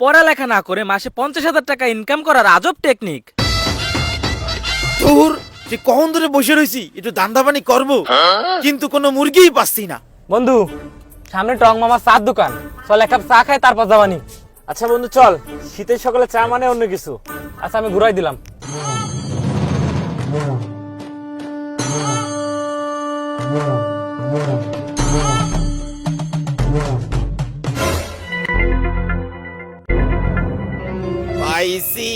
পড়ালেখা না করে মাসে পঞ্চাশ হাজার টাকা ইনকাম করার আজব টেকনিক তোর যে কখন ধরে বসে রইছি? একটু দান্দা পানি করব। কিন্তু কোনো মুরগিই পাচ্ছি না। বন্ধু সামনে টং মামার চার দোকান। চল এক কাপ চা খাই তারপর যাবানি আচ্ছা বন্ধু চল। শীতের সকালে চা মানে অন্য কিছু। আচ্ছা আমি ঘুরাই দিলাম। পাইছি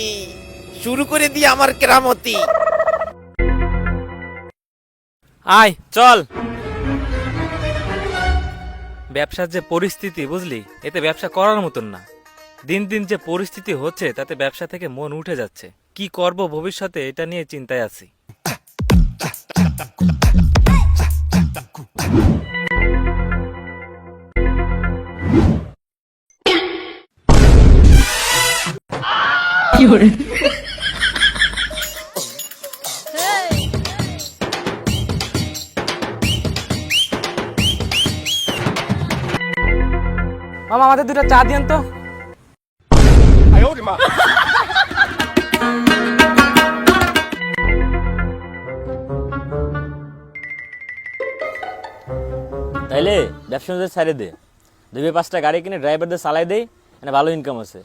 শুরু করে দিয়ে আমার কেরামতি। আয়, চল। ব্যবসার যে পরিস্থিতি, বুঝলি? এতে ব্যবসা করার মতন না। দিন দিন যে পরিস্থিতি হচ্ছে, তাতে ব্যবসা থেকে মন উঠে যাচ্ছে। কি করব ভবিষ্যতে, এটা নিয়ে চিন্তায় আছি। মামা আমাদের দুটো চা দিয়েন তো। তাইলে ব্যবসাদের ছাড়ে দে। দুই পাঁচটা গাড়ি কিনে ড্রাইভারদের চালাই দেই মানে ভালো ইনকাম আছে।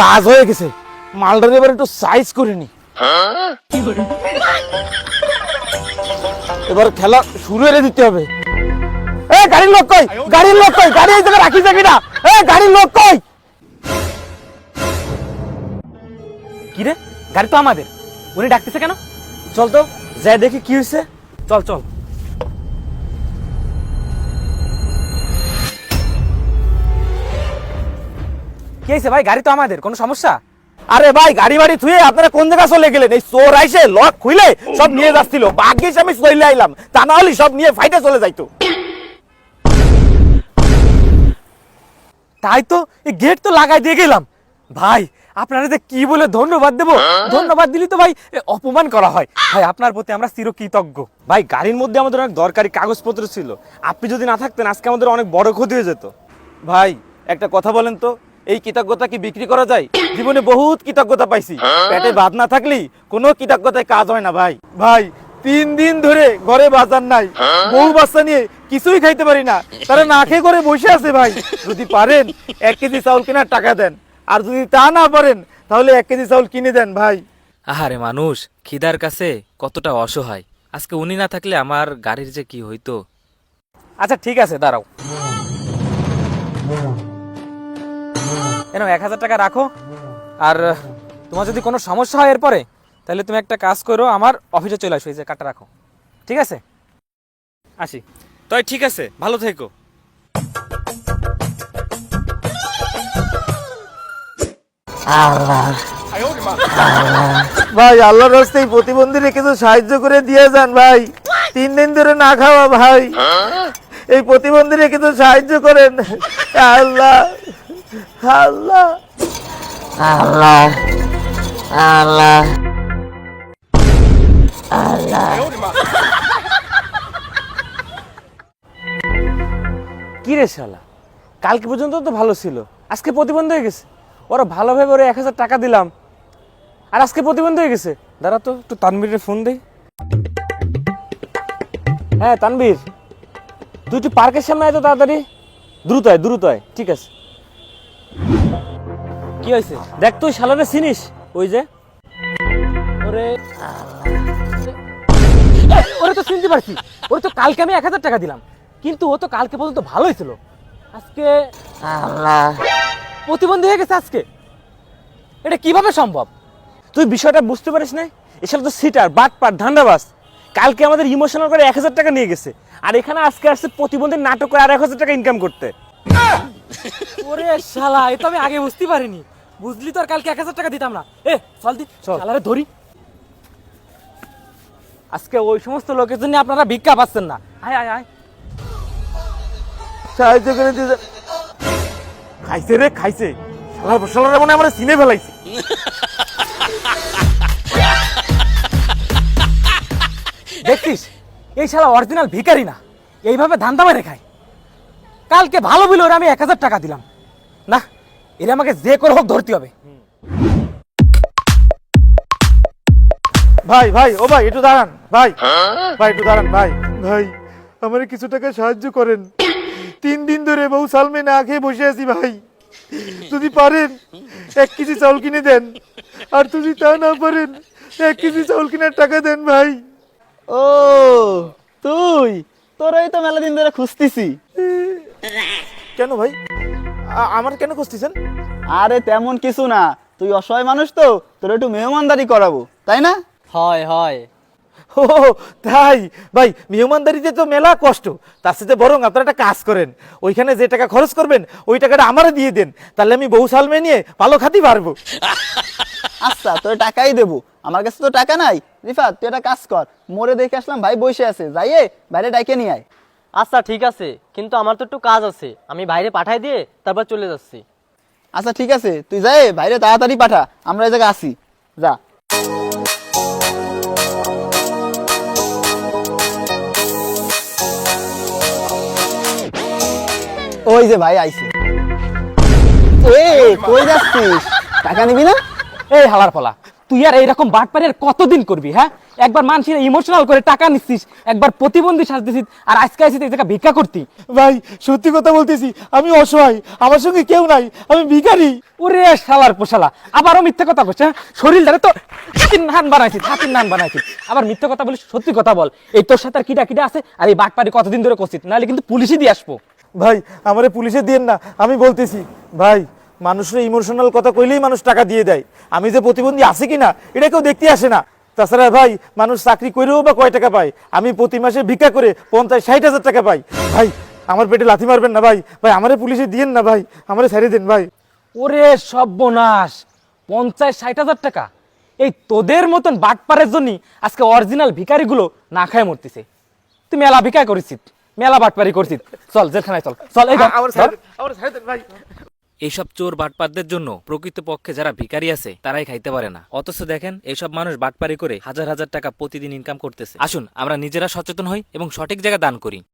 কাজ হয়ে গেছে। মালটার এবার একটু সাইজ করে নি। এবার খেলা শুরু দিতে হবে। এ গাড়ির লোক কই? গাড়ির লোক কই? গাড়ি এই জায়গায় রাখি যাবি না এ গাড়ির লোক কই? কি রে? গাড়ি তো আমাদের। উনি ডাকতেছে কেন? চল তো যাই দেখি কি হয়েছে চল চল। কি হয়েছে ভাই? গাড়ি তো আমাদের, কোনো সমস্যা? আরে ভাই, গাড়ি বাড়ি থুয়ে আপনারা কোন জায়গা চলে গেলেন? এই চোর আইসে লক খুলে সব নিয়ে যাচ্ছিল। ভাগ্যিস আমি চলে আইলাম। তা না হলে সব নিয়ে ফাইটে চলে যাইতো। তাই তো, এই গেট তো লাগাই দিয়ে গেলাম। ভাই, আপনারা যে কি বলে ধন্যবাদ দেবো? ধন্যবাদ দিলি তো ভাই অপমান করা হয়। ভাই, আপনার প্রতি আমরা চিরকৃতজ্ঞ। ভাই, গাড়ির মধ্যে আমাদের অনেক দরকারি কাগজপত্র ছিল। আপনি যদি না থাকতেন, আজকে আমাদের অনেক বড় ক্ষতি হয়ে যেত। ভাই, একটা কথা বলেন তো। এই কৃতজ্ঞতা কি বিক্রি করা যায়? জীবনে বহুত কৃতজ্ঞতা পাইছি। পেটে ভাত না থাকলেই কোনো কৃতজ্ঞতায় কাজ হয় না ভাই। ভাই তিন দিন ধরে ঘরে বাজার নাই। বউ বাচ্চা নিয়ে কিছুই খাইতে পারি না। তারা না খেয়ে করে বসে আছে ভাই। যদি পারেন এক কেজি চাউল কেনার টাকা দেন। আর যদি তা না পারেন তাহলে এক কেজি চাউল কিনে দেন ভাই। আহারে মানুষ খিদার কাছে কতটা অসহায়। আজকে উনি না থাকলে আমার গাড়ির যে কি হইতো? আচ্ছা ঠিক আছে দাঁড়াও। এনো এক হাজার টাকা রাখো। আর তোমার যদি কোনো সমস্যা হয় এরপরে তাহলে তুমি একটা কাজ করো আমার অফিসে চলে আসো এই যে কার্ডটা রাখো। ঠিক আছে? আসি। তাই ঠিক আছে ভালো থেকো। ভাই আল্লাহর রাস্তায় প্রতিবন্ধীরে কিছু সাহায্য করে দিয়ে যান ভাই। তিন দিন ধরে না খাওয়া ভাই। এই প্রতিবন্ধীরে কিছু সাহায্য করেন। আল্লাহ। আল্লাহ। আল্লাহ। আল্লাহ। কি রে শালা? কালকে পর্যন্ত তো ভালো ছিল। আজকে প্রতিবন্ধ হয়ে গেছে। ওরা ভালোভাবে ওরা এক হাজার টাকা দিলাম। আর আজকে প্রতিবন্ধ হয়ে গেছে। দাঁড়া তো একটু তানবীরের ফোন দেই। হ্যাঁ তানবীর। তুই একটু পার্কের সামনে আয় তো তাড়াতাড়ি। দ্রুত আয় দ্রুত আয়। ঠিক আছে। কি হয়েছে? দেখ তুই শালারে চিনিস? ওই যে। ওরে। ওরে তো চিনতে পারছি। ওরে তো কালকে আমি এক হাজার টাকা দিলাম। কিন্তু ও তো কালকে পর্যন্ত ভালোই ছিল। আজকে প্রতিবন্ধী হয়ে গেছে আজকে। এটা কীভাবে সম্ভব? তুই বিষয়টা বুঝতে পারিস না? এসব তো সিটার বাটপাট ধান্দাবাস কালকে আমাদের ইমোশনাল করে এক হাজার টাকা নিয়ে গেছে। আর এখানে আজকে আসছে প্রতিবন্ধীর নাটক করে আর এক হাজার টাকা ইনকাম করতে। ওরে শালা এ তো আমি আগে বুঝতে পারিনি। বুঝলি তো আর কালকে এক হাজার টাকা দিতাম না। এ চল দি শালারে ধরি। আজকে ওই সমস্ত লোকের জন্য আপনারা ভিক্ষা পাচ্ছেন না। আয় আয় আয়। সাহায্য করে দিয়ে খাইছে রে খাইছে। শালার শালার মনে আমরা চিনে ফেলাইছি। দেখছিস এই শালা অরিজিনাল ভিখারি না। এইভাবে ধান্দা মেরে খায়। কালকে ভালো বিল ওরা আমি এক হাজার টাকা দিলাম। না এরা আমাকে যে করে হোক ধরতে হবে। ভাই ভাই ও ভাই একটু দাঁড়ান ভাই। ভাই একটু দাঁড়ান ভাই। ভাই আমার কিছু টাকা সাহায্য করেন। তিন দিন ধরে বউ সালমে না খেয়ে বসে আছি ভাই। যদি পারেন এক কেজি চাউল কিনে দেন। আর যদি তা না পারেন এক কেজি চাউল কেনার টাকা দেন ভাই। ও তুই তোরাই তো মেলা দিন ধরে খুঁজতেছি। কেন ভাই? আমার কেন খুঁজতেছেন? আরে তেমন কিছু না। তুই অসহায় মানুষ তো তোর একটু মেহমানদারি করাবো তাই না? হয় হয়। ও তাই? ভাই মেহমানদারিতে তো মেলা কষ্ট। তার সাথে বরং আপনারা একটা কাজ করেন। ওইখানে যে টাকা খরচ করবেন ওই টাকাটা আমারে দিয়ে দেন। তাহলে আমি বহু সাল নিয়ে ভালো খাতি পারব আচ্ছা তোর টাকাই দেবো। আমার কাছে তো টাকা নাই। রিফাত তুই একটা কাজ কর। মোরে দেখে আসলাম ভাই বসে আছে। যাইয়ে বাইরে ডাইকে নিয়ে আয়। আচ্ছা ঠিক আছে। কিন্তু আমার তো একটু কাজ আছে। আমি বাইরে পাঠাই দিয়ে তারপর চলে যাচ্ছি। আচ্ছা ঠিক আছে। তুই যাই বাইরে তাড়াতাড়ি পাঠা। আমরা এই জায়গায় আসি। যা। ওই যে ভাই আইছে। এ, কই যাচ্ছিস? টাকা নিবি না? এই হালার ফলা, তুই আর এইরকম বাটপারের কতদিন করবি হ্যাঁ? একবার মানুষের ইমোশনাল করে টাকা নিচ্ছিস একবার প্রতিবন্ধী সাজ দিছিস আর আজকে আসিস এই জায়গা ভিক্ষা করতি। ভাই সত্যি কথা বলতেছি আমি অসহায় আমার সঙ্গে কেউ নাই আমি ভিখারি। ওরে শালার পোশালা আবারও মিথ্যে কথা বলছে হ্যাঁ? শরীর ধরে তো হাতির নান বানাইছিস হাতির নান বানাইছিস আবার মিথ্যে কথা বলিস সত্যি কথা বল। এই তোর সাথে আর কিটা কিটা আছে? আর এই বাটপারি কতদিন ধরে করছিস? নাহলে কিন্তু পুলিশই দিয়ে আসব। ভাই আমারে পুলিশে দিয়েন না আমি বলতেছি ভাই মানুষের ইমোশনাল কথা কইলেই মানুষ টাকা দিয়ে দেয়। আমি যে প্রতিবন্ধী আছি কিনা এটা কেউ দেখতে আসে না। তাছাড়া ভাই মানুষ চাকরি করেও বা কয় টাকা পায়? আমি প্রতি মাসে ভিক্ষা করে পঞ্চাশ ষাট হাজার টাকা পাই। ভাই আমার পেটে লাথি মারবেন না ভাই। ভাই আমারে পুলিশে দিয়েন না ভাই। আমারে ছেড়ে দেন ভাই। ওরে সর্বনাশ! পঞ্চাশ ষাট হাজার টাকা? এই তোদের মতন বাটপারের জন্য আজকে অরিজিনাল ভিকারিগুলো না খায় মরতেছে। তুই মেলা ভিকার করেছিস মেলা বাটপারি করছিস। চল জেলখানায় চল। চল এই ধর, আমার ধর। আমার ছেড়ে দেন ভাই। এইসব চোর বাটপারদের জন্য প্রকৃতপক্ষে যারা ভিকারি আছে, তারাই খাইতে পারে না। অথচ দেখেন এইসব মানুষ বাটপারি করে হাজার হাজার টাকা প্রতিদিন ইনকাম করতেছে। আসুন, আমরা নিজেরা সচেতন হই এবং সঠিক জায়গায় দান করি।